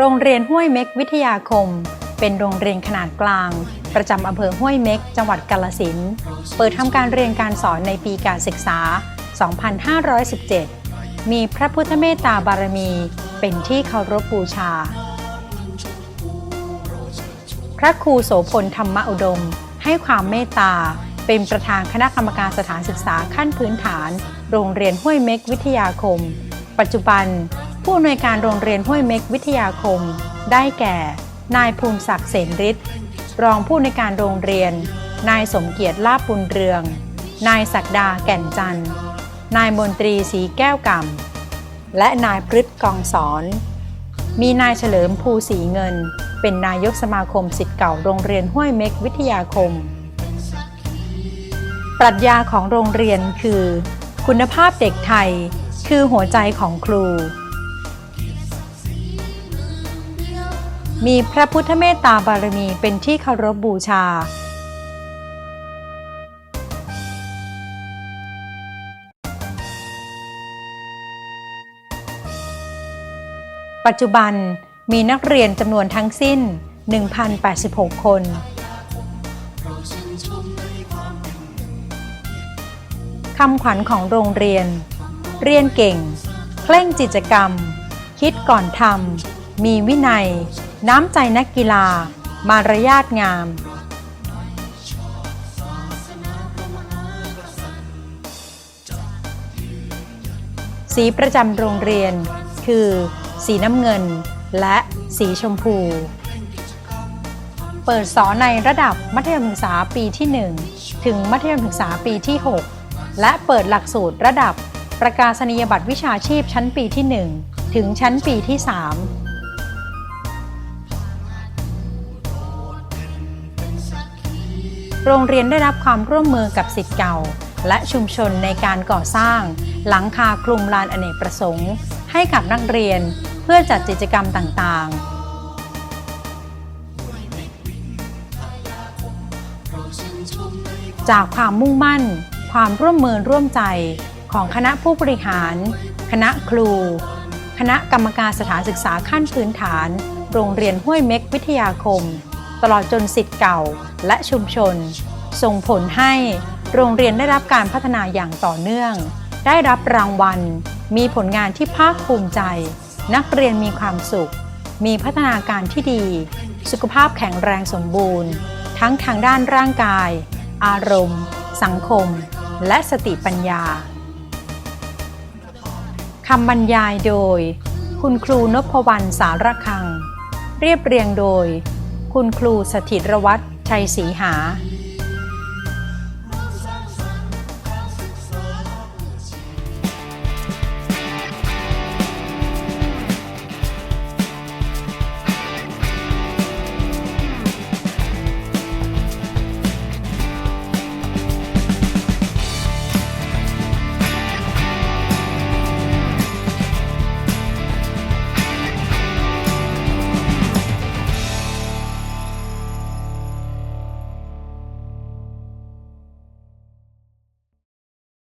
โรงเรียนห้วยเม็กวิทยาคม เป็นโรงเรียนขนาดกลาง ประจำอำเภอห้วยเม็ก จังหวัดกาลสินเปิดทำการเรียนการสอนในปีการศึกษา 2517 มีพระพุทธเมตตาบารมี เป็นที่เคารพบูชา พระครูโสพลธรรมอุดม ให้ความเมตตา เป็นประธานคณะกรรมการสถานศึกษาขั้นพื้นฐาน โรงเรียนห้วยเม็กวิทยาคม ปัจจุบัน ผู้อำนวยการโรงเรียนห้วยเม็กวิทยาคม ได้แก่ นายภูมิศักดิ์เสนฤทธิ์รองผู้อำนการโรงเรียน นายสมเกียรติลาบบุญเรือง นายศักดาแก่นจันทร์ นายมนตรีสีแก้วกำและนายพฤษกองสอน มีนายเฉลิมภูศรีเงิน เป็นนายกสมาคมสิทธิ์เก่าโรงเรียนห้วยเม็กวิทยาคม ปรัชญาของโรงเรียนคือ คุณภาพเด็กไทย คือหัวใจของครู มีพระพุทธเมตตาบารมีเป็นที่เคารพบูชา ปัจจุบันมีนักเรียนจำนวนทั้งสิ้น 1,086 คน คำขวัญของโรงเรียน เรียนเก่ง เคร่งกิจกรรม คิดก่อนทำ มีวินัย น้ำใจนักกีฬา มารยาทงาม สีประจำโรงเรียน คือ สีน้ำเงิน และสีชมพู เปิดสอนในระดับมัธยมศึกษาปีที่ 1 ถึงมัธยมศึกษาปีที่ 6 และเปิดหลักสูตรระดับประกาศนียบัตรวิชาชีพชั้นปีที่ 1 ถึงชั้นปีที่ 3 โรงเรียนได้รับความร่วมมือกับสิทธิ์เก่า และชุมชนในการก่อสร้าง หลังคาคลุมลานอเนกประสงค์ ให้กับนักเรียนเพื่อจัดกิจกรรมต่างๆจากความมุ่งมั่น ความร่วมมือร่วมใจของคณะผู้บริหาร คณะครู คณะกรรมการสถานศึกษาขั้นพื้นฐาน โรงเรียนห้วยเม็กวิทยาคม ตลอดจนสิทธิ์เก่าและชุมชน ส่งผลให้โรงเรียนได้รับการพัฒนาอย่างต่อเนื่อง ได้รับรางวัล มีผลงานที่ภาคภูมิใจ นักเรียนมีความสุข มีพัฒนาการที่ดี สุขภาพแข็งแรงสมบูรณ์ ทั้งทางด้านร่างกาย อารมณ์ สังคม และสติปัญญาคำบรรยายโดย คุณครูนพวรรณสารคัง เรียบเรียงโดย คุณครูสถิตรวัตรชัยศรีหา